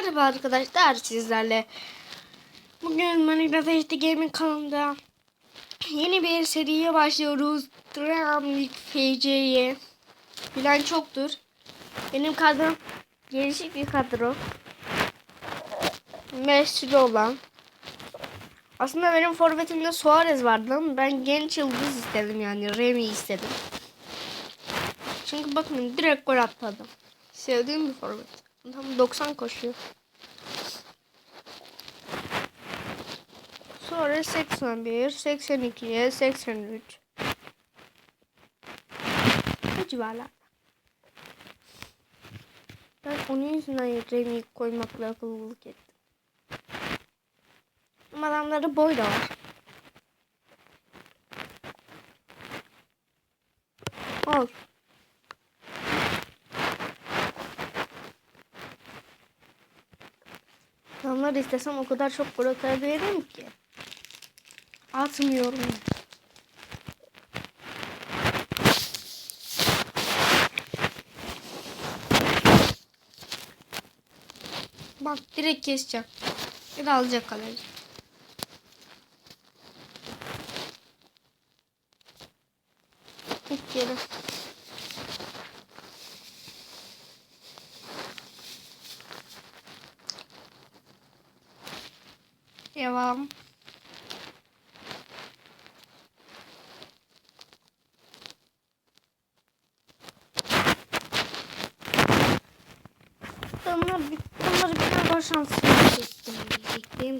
Merhaba arkadaşlar sizlerle. Bugün Manila HD Gaming kanalında yeni bir seriye başlıyoruz. Tramlik FC'ye. Bilen çoktur. Benim kadrom gelişik bir kadro. Messi olan. Aslında benim forvetimde Suarez vardı ama ben genç yıldız istedim yani Remy istedim. Çünkü bakın direkt gol attı adam. Sevdiğim bir forvet. Tam 90 koşuyor. Sonra 81, 82, 83. Bu civarlarda. Ben onun yüzünden Remy'yi koymakla akıllılık ettim. Ama adamlarda boy da var. Al. Adamlar istesem o kadar çok gol atabilirim ki. Atmıyorum. Bak direkt keseceğim. Bir de alacak kaleci. İlk yere.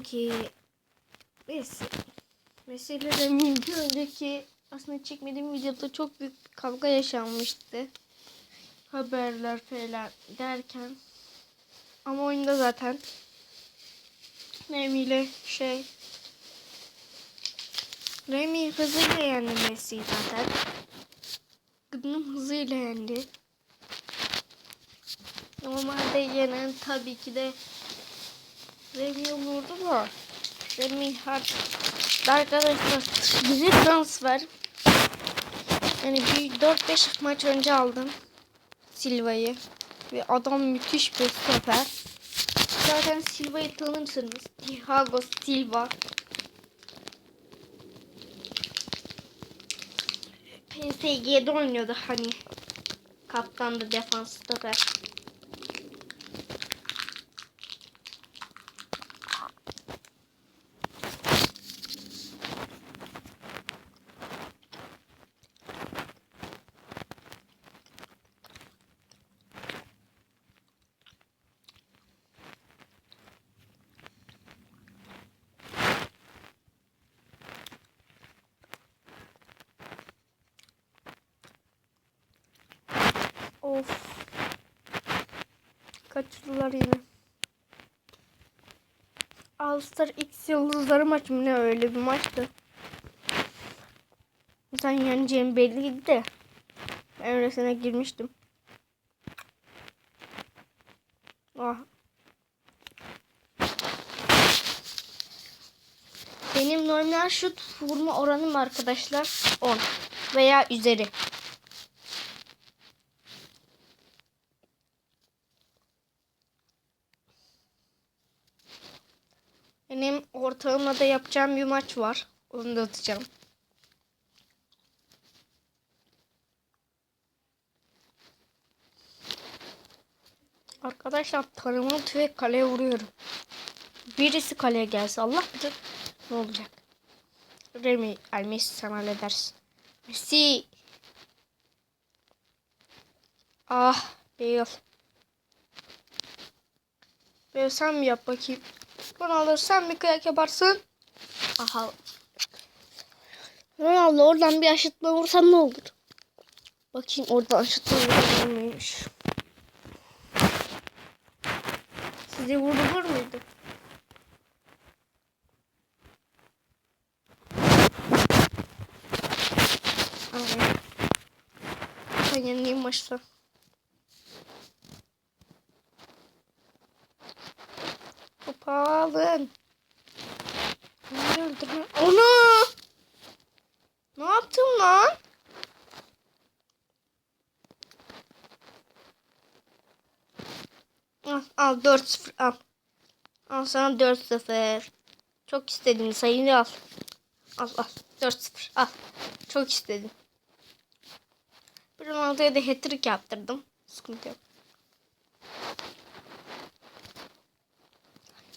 Diyecektim ki Messi. Messi ile bir önceki aslında çekmediğim videoda çok büyük bir kavga yaşanmıştı. Haberler falan derken. Ama oyunda zaten Remy ile şey Remy hızıyla yendi Messi'yi zaten. Gıdının hızıyla yendi. Normalde yenen tabii ki de Remy olurdu da Remy her arkadaşlar bizi transfer yani bir 4-5 maç önce aldım Silva'yı ve adam müthiş bir stoper. Zaten Silva'yı tanırsınız. Thiago Silva. PSG'de oynuyordu hani. Kaptandı defans stoper. Of. Kaçırdılar yine. All Star X yıldızları maç mı ne öyle bir maçtı. Sen yeneceğim belliydi de. Ben öylesine girmiştim. Ah. Benim normal şut vurma oranım arkadaşlar 10 veya üzeri. Benim ortağımla da yapacağım bir maç var. Onu da atacağım. Arkadaşlar tarımın tüfek kaleye vuruyorum. Birisi kaleye gelse Allah bilir ne olacak. Remy, ay Messi sen halledersin. Messi. Ah Bale. Bale sen mi yap bakayım. Ronaldo sen bir kıyak yaparsın. Aha. Ronaldo oradan bir aşıtma vursam ne olur? Bakayım oradan aşıtma vurur muymuş? Size vurulur muydu? Ay. Ben yenileyim maçta. Alın. Beni öldürme. Ana! Ne yaptın lan? Al, al 4-0 al. Al sana 4-0. Çok istediğin sayıyı al. Al al. 4-0 al. Çok istedim. Ronaldo'ya da hat-trick yaptırdım. Sıkıntı yok.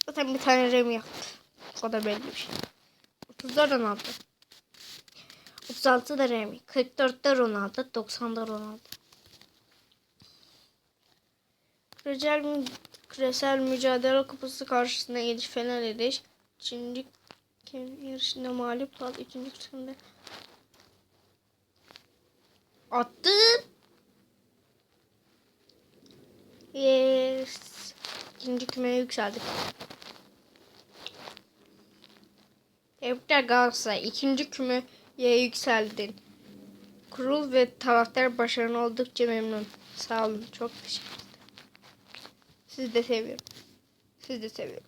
Zaten bir tane Remy yaptı. O da belli bir şey. 34 Ronaldo. 36 da Remy. 44'te Ronaldo. 90'da Ronaldo. Küresel, küresel mücadele kupası karşısında Elif Fener. Üçüncü ke- yarışında mağlup kaldı. Üçüncü kısımda attı. Yes. İkinci kümeye yükseldik. Tebrikler Galatasaray. İkinci kümeye yükseldin. Kurul ve taraftar başarın oldukça memnun. Sağ olun. Çok teşekkür ederim. Sizi de seviyorum. Sizi de seviyorum.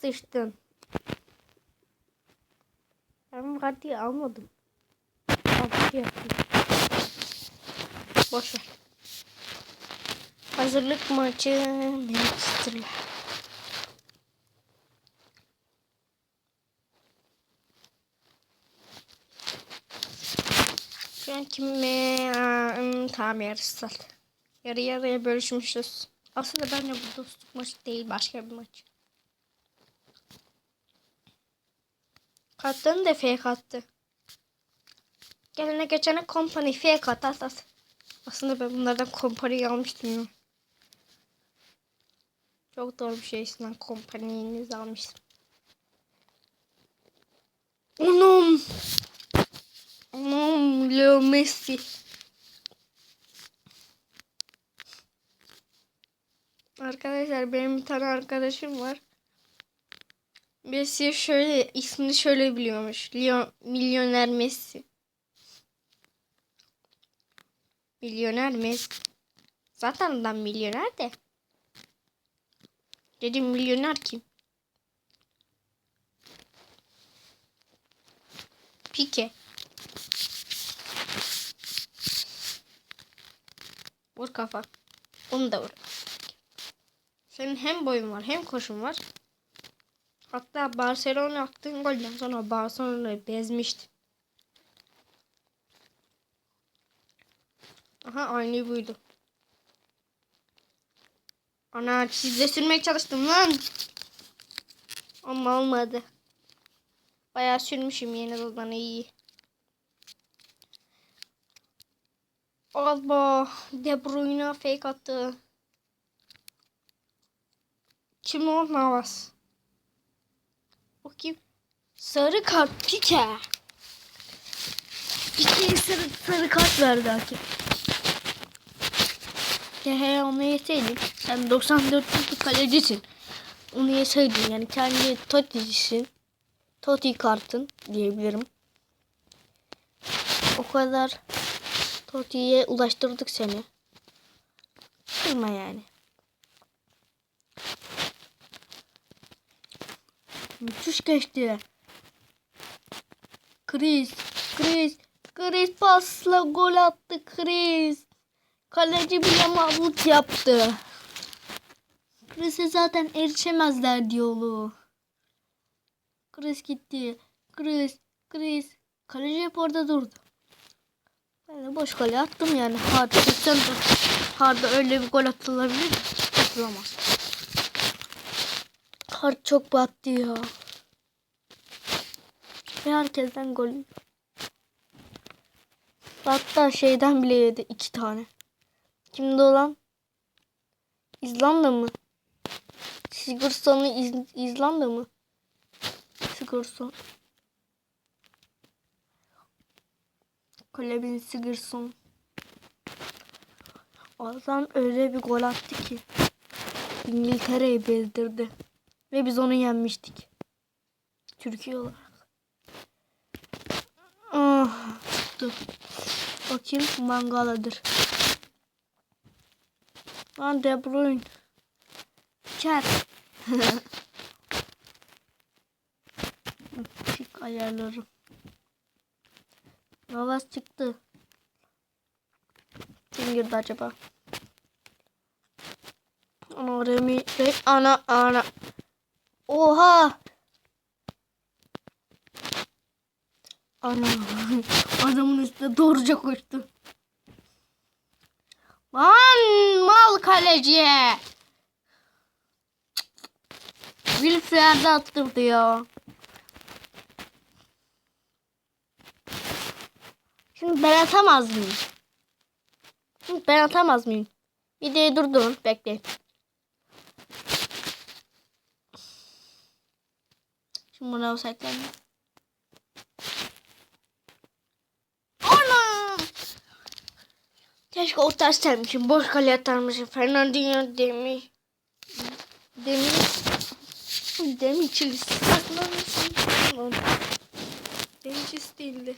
Sıçtın. Ben Vardy'yi almadım. Vardy yapayım. Boş ver. Hazırlık maçı Manchester'la. Şu an kime? Aa, tamam yarışsal. Yarı yarıya bölüşmüşüz. Aslında bence bu dostluk maçı değil başka bir maç. Kartlarını da fake attı. Gelene geçene company fake at at at. Aslında ben bunlardan company almıştım ya. Çok doğru bir şey içinden company'nizi almıştım. Anam. Anam Leo Messi. Arkadaşlar benim bir tane arkadaşım var. Messi şöyle ismini şöyle biliyormuş. Leo, milyoner Messi. Milyoner Messi. Zaten adam milyoner de. Dedim milyoner kim? Pike. Vur kafa. Onu da vur. Senin hem boyun var hem koşun var. Hatta Barcelona attığın golden sonra Barcelona'yı bezmişti. Aha aynı buydu. Ana çizde sürmeye çalıştım lan. Ama olmadı. Bayağı sürmüşüm yeni yıldan iyi. Allah. De Bruyne fake attı. Kim o Navas? O kim? Sarı kart Pike. Pike'ye sarı, sarı kart verdi hakem. Ya he onu yeseydin. Sen 94'lük kalecisin. Onu yeseydin yani kendi Toti'sin. Toti kartın diyebilirim. O kadar Toti'ye ulaştırdık seni. Kırma yani. Müthiş geçti. Chris, Chris, Chris pasla gol attı Chris. Kaleci bile mağlut yaptı. Chris'e zaten erişemezler diyorlu. Chris gitti. Chris, Chris. Kaleci hep orada durdu. Ben de boş kale attım yani. Hard 80 Hard'a öyle bir gol atılabilir mi? Atılamaz. Hard çok battı ya. Ve herkesten gol. Hatta şeyden bile yedi iki tane. Kimde olan? İzlanda mı? Sigurdsson'u İz İzlanda mı? Sigurdsson. Kolebin Sigurdsson. Adam öyle bir gol attı ki. İngiltere'yi bezdirdi. Ve biz onu yenmiştik. Türkiye olarak. Ah, tuttu. Bakayım Mangaladır. Lan De Bruyne. Çer. Çık ayarlarım. Navas çıktı. Kim girdi acaba? Ana Remi, Re, ana ana. Oha. Ana. Adamın üstüne doğruca koştu. Lan mal kaleci. Wilfred'e attırdı ya. Şimdi ben atamaz mıyım? Şimdi ben atamaz mıyım? Videoyu durdurun. Bekleyin. Şimdi buna offside'lerini. Ana! Keşke o ters termişim. Boş kale atarmışım. Fernandinho demi. Demi. Demi çilisi. Saklanmışsın. Demi çilisi değildi.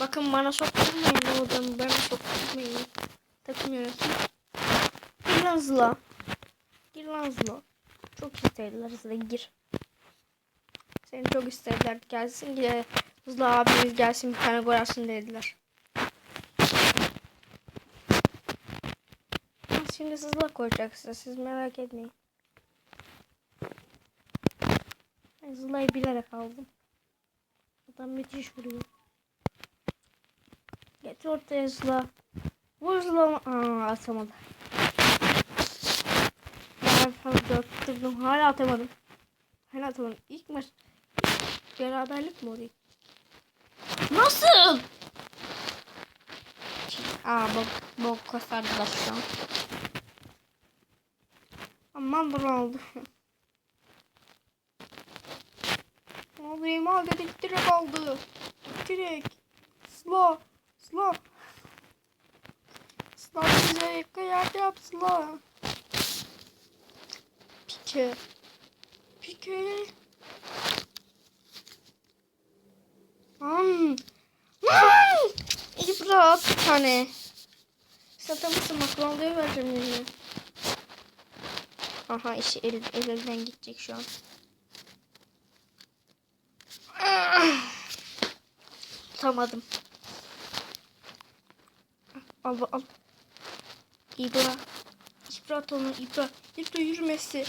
Bakın bana sokturmayın oradan. Bana sokturmayın. Takım yönetim. Gir lan Zula. Gir lan Zula. Çok istediler Zula gir. Seni çok istediler. Gelsin gel. Zula abimiz gelsin bir tane gol atsın dediler. Şimdi Zula koyacaksınız. Siz merak etmeyin. Zula'yı bilerek aldım. Adam müthiş vuruyor. Getir ortaya Zula. Vur Zula. Aa atamadı. Ben fazla attırdım. Hala atamadım. Hala atamadım. İlk maç beraberlik mi oluyor? Nasıl? Aa bok, bok kasardılar şu an. Aman Ronaldo. Ronaldo'yu al dedik direkt aldı. Direkt. Slow. Slow. Slow bize yerde yap Slow. Pike. Pike. Hmm. Hmm. İbra at bir tane. Satamazsın bak Ronaldo'ya vereceğim yine. Aha işi el, el elden gidecek şu an. Tutamadım. Al al. İbra. İbra onu İbra. İbra yürü Messi.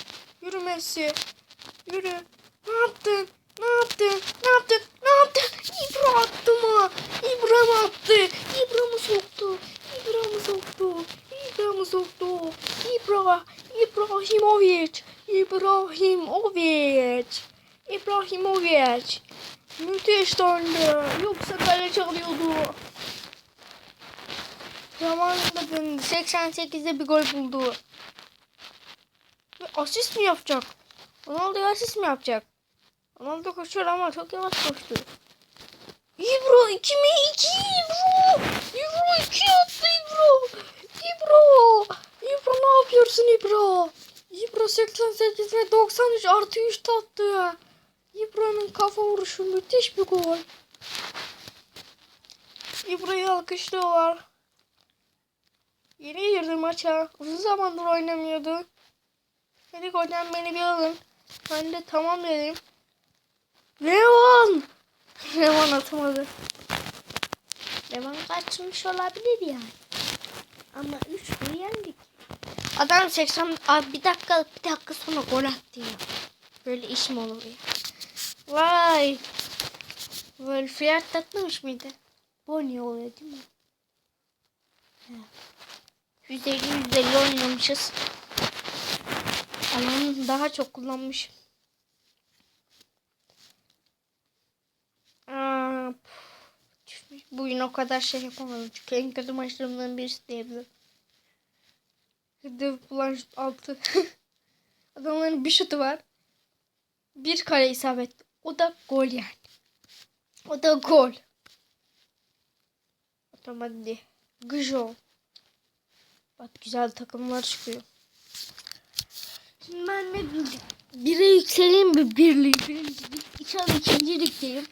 Yürü? Ne yaptın? Ne yaptın? Ne yaptın? İbra attı mı? İbra mı attı? İbra mı soktu? İbra mı soktu? İbra mı soktu? İbra. İbrahimovic. İbrahimovic. İbrahimovic. Müthiş döndü. Yoksa kale çalıyordu. Zamanında döndü. 88'de bir gol buldu. Ve asist mi yapacak? Ronaldo asist mi yapacak? Ronaldo koşuyor ama çok yavaş koştu. İbro 2 mi? 2 İbro. İbro 2 attı İbro. İbro. İbro ne yapıyorsun İbro? İbro 88 ve 93 artı 3 attı. İbro'nun kafa vuruşu müthiş bir gol. İbro'yu alkışlıyorlar. Yeni girdi maça. Uzun zamandır oynamıyordu. Dedik hocam beni bir alın. Ben de tamam dedim. Levan! Levan atamadı. Levan kaçmış olabilir yani. Ama 3 gol yendik. Adam 80 abi bir dakika bir dakika sonra gol attı ya. Böyle iş mi olur ya? Vay. Fiyat takmamış mıydı? Bu niye oluyor değil mi? Yüzde elli yüzde elli oynamışız. Alanı daha çok kullanmış. Aa. Bugün o kadar şey yapamadım. Çünkü en kötü maçlarımdan birisi diyebilirim. Bulan şut altı. Adamların bir şutu var. Bir kare isabet. O da gol yani. O da gol. Otomatik. Gıjo. Bak güzel takımlar çıkıyor. Şimdi ben de bire yükseleyim mi? Birliği, birincilik. İnşallah ikincilikteyim.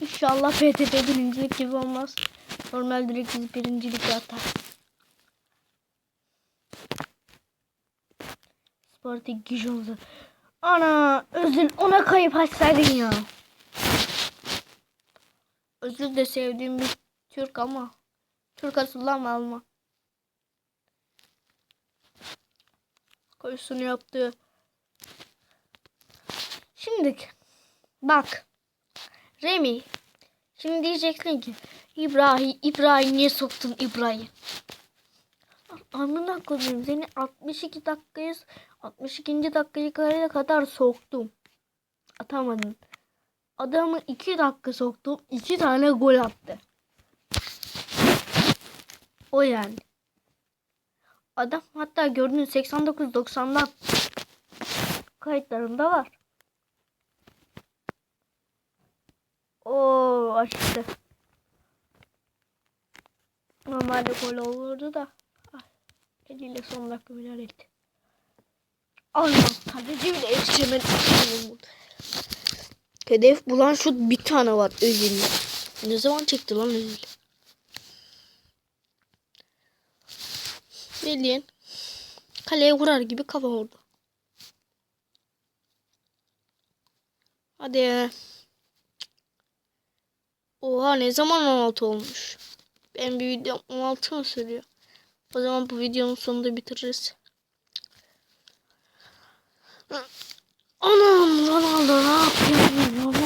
İnşallah FTP birincilik gibi olmaz. Normal direkt biz birincilik atar. Spartak Gijon'da. Ana Özün ona kayıp açsaydın ya. Özür de sevdiğim bir Türk ama Türk asıllı ama Alman. Koyusunu yaptı. Şimdi bak Remi şimdi diyeceksin ki İbrahim İbrahim niye soktun İbrahim? Amına koyayım seni 62 dakikayız 62. dakikaya kadar soktum. Atamadın. Adamı 2 dakika soktum. 2 tane gol attı. O yani. Adam hatta gördüğün 89-90'dan kayıtlarında var. Oo açtı. Normalde gol olurdu da. Eliyle son dakika müdahale etti. Allah kaleci bile yetişemedi. Hedef bulan şut bir tane var Özil'le. Ne zaman çekti lan Özil? Bildiğin kaleye vurar gibi kafa vurdu. Hadi. Oha ne zaman 16 olmuş? Ben bir video 16 mı sürüyor? O zaman bu videonun sonunda bitiririz. Anam Ronaldo ne yapıyorsun Ronaldo?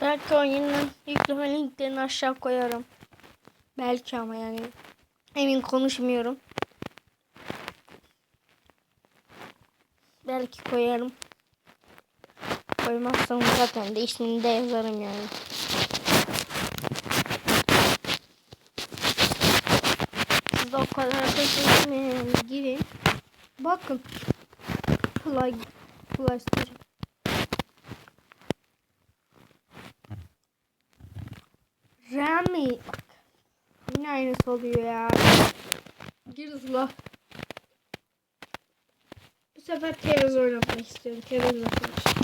Belki oyunun yükleme linklerini aşağı koyarım. Belki ama yani emin konuşmuyorum. Belki koyarım. Koymazsam zaten de ismini de yazarım yani. Siz o kadar da çekmeyin. Girin. Bakın. Play. Playster. Rami. Yine aynısı oluyor ya. Gir hızla. Bu sefer Tevez oynatmak istiyorum. Tevez oynatmak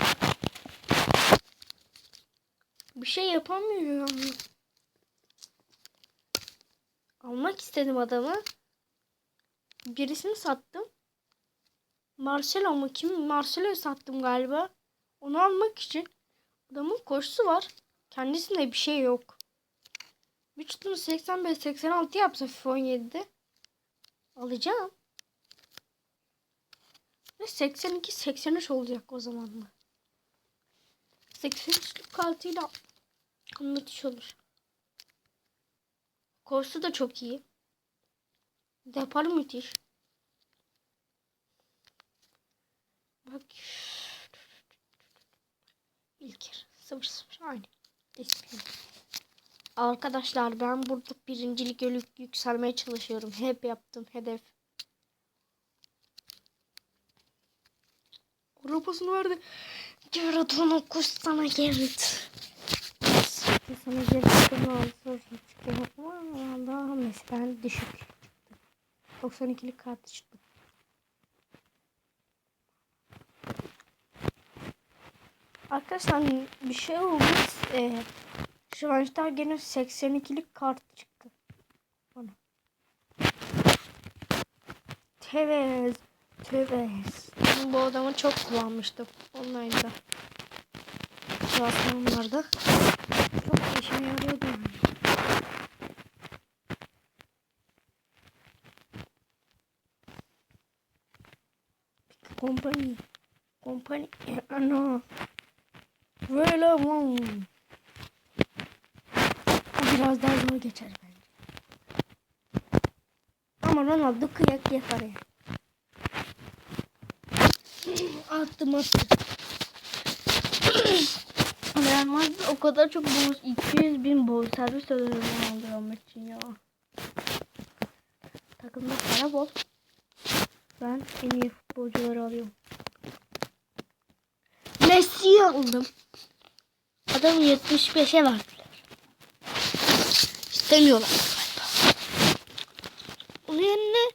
Bir şey yapamıyor ya. Almak istedim adamı. Birisini sattım. Marcelo mu kim? Marcelo'yu sattım galiba. Onu almak için adamın koşusu var. Kendisinde bir şey yok. Vücudunu 85-86 yapsa FIFA 17'de alacağım. Ve 82-83 olacak o zaman da. 83'lük kartıyla müthiş olur. Koşu da çok iyi. Deparı müthiş. Bak. İlker. 0-0 aynı. Disiplin. Arkadaşlar ben burada birincilik ölüp yükselmeye çalışıyorum. Hep yaptım hedef. Arabasını verdi. Gerrit onu kuş. Sana Gerrit'in olsa çıkıyor. Allah'ım mesela düşük çıktı. 92'lik kartı çıktı. Arkadaşlar bir şey oldu. Ee, Şvanştar gene 82'lik kart çıktı. Bana. Tevez. Tevez. Bu adamı çok kullanmıştım. Online'da. Klasmanlarda. Çok işime yarıyordu yani. Kompany. Kompany. Ano. Böyle mon. Bu biraz daha zor geçer bence. Ama Ronaldo kıyak yapar ya. attım attım. Madrid o kadar çok bonus 200 bin bonus servis ödülünü aldı için ya. Takımda para bol. Ben en iyi futbolcuları alıyorum. Messi'yi aldım. Adamı 75'e verdiler. İstemiyorlar galiba. Onun yerine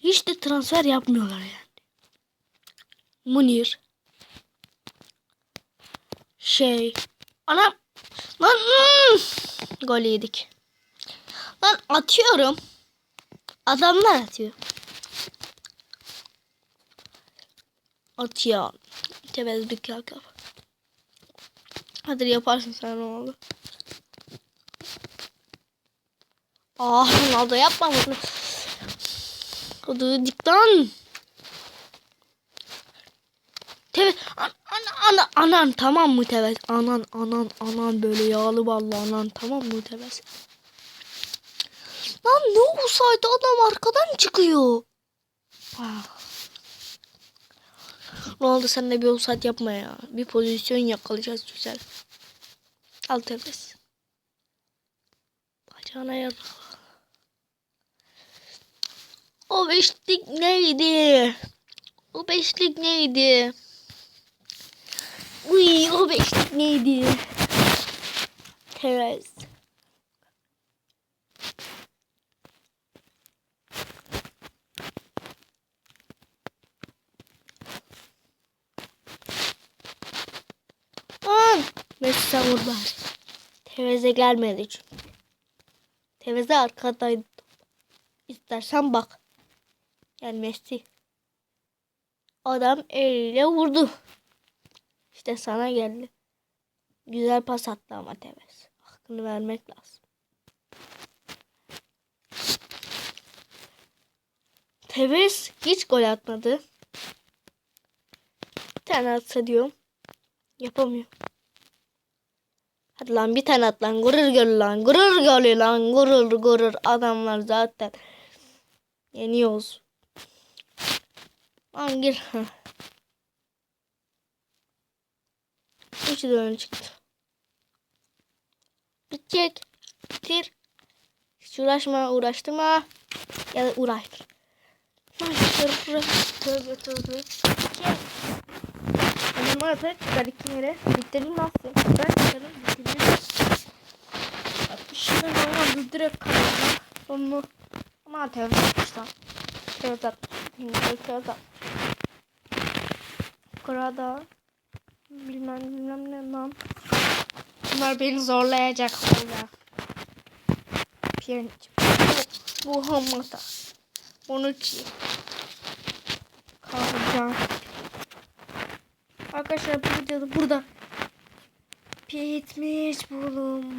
hiç de transfer yapmıyorlar yani. Munir. Şey. Ana. Lan. Hmm. Gol yedik. Lan atıyorum. Adamlar atıyor. Atıyor. Kalk yap. Hadi yaparsın sen ne oldu? Ah Ronaldo yapma bunu. Hadi dik lan. Tevez an, an, ana, anan tamam mı Tevez? Anan anan anan böyle yağlı ballı anan tamam mı Tevez? Lan ne olsaydı adam arkadan çıkıyor. Ah. Ronaldo sen de bir offside yapma ya. Bir pozisyon yakalayacağız güzel. Al Tevez. Bacağına yar. O beşlik neydi? O beşlik neydi? Uy o beşlik neydi? Tevez. Lan! Messi sen vur bari. Teveze gelmedi çünkü. Teveze arkadaydı. İstersen bak. Messi. Adam eliyle vurdu. İşte sana geldi. Güzel pas attı ama Tevez. Hakkını vermek lazım. Tevez hiç gol atmadı. Bir tane atsa diyorum. Yapamıyor. Hadi lan bir tane at lan. Gurur gör lan. Gurur gör lan. Gurur gurur. Adamlar zaten yeniyoruz. Lan gir. Üçü de öne çıktı. Bitecek. Bitir. Hiç uğraşma. Uğraştırma. Ya da uğraştır. Tövbe tövbe tövbe. Gel. Benim artık garipleri bitirdim nasıl? Ben çıkarım bitirdim. 60 lira oldu direkt kaldı. Sonra ama tevbe atmışlar. Tevbe atmışlar. Tevbe atmışlar. Kurada bilmem bilmem ne lan. Bunlar beni zorlayacak hala. Piyanç. Bu, bu hamata. Bonucci. Kahracan. Arkadaşlar bu videoda burada bitmiş bulun.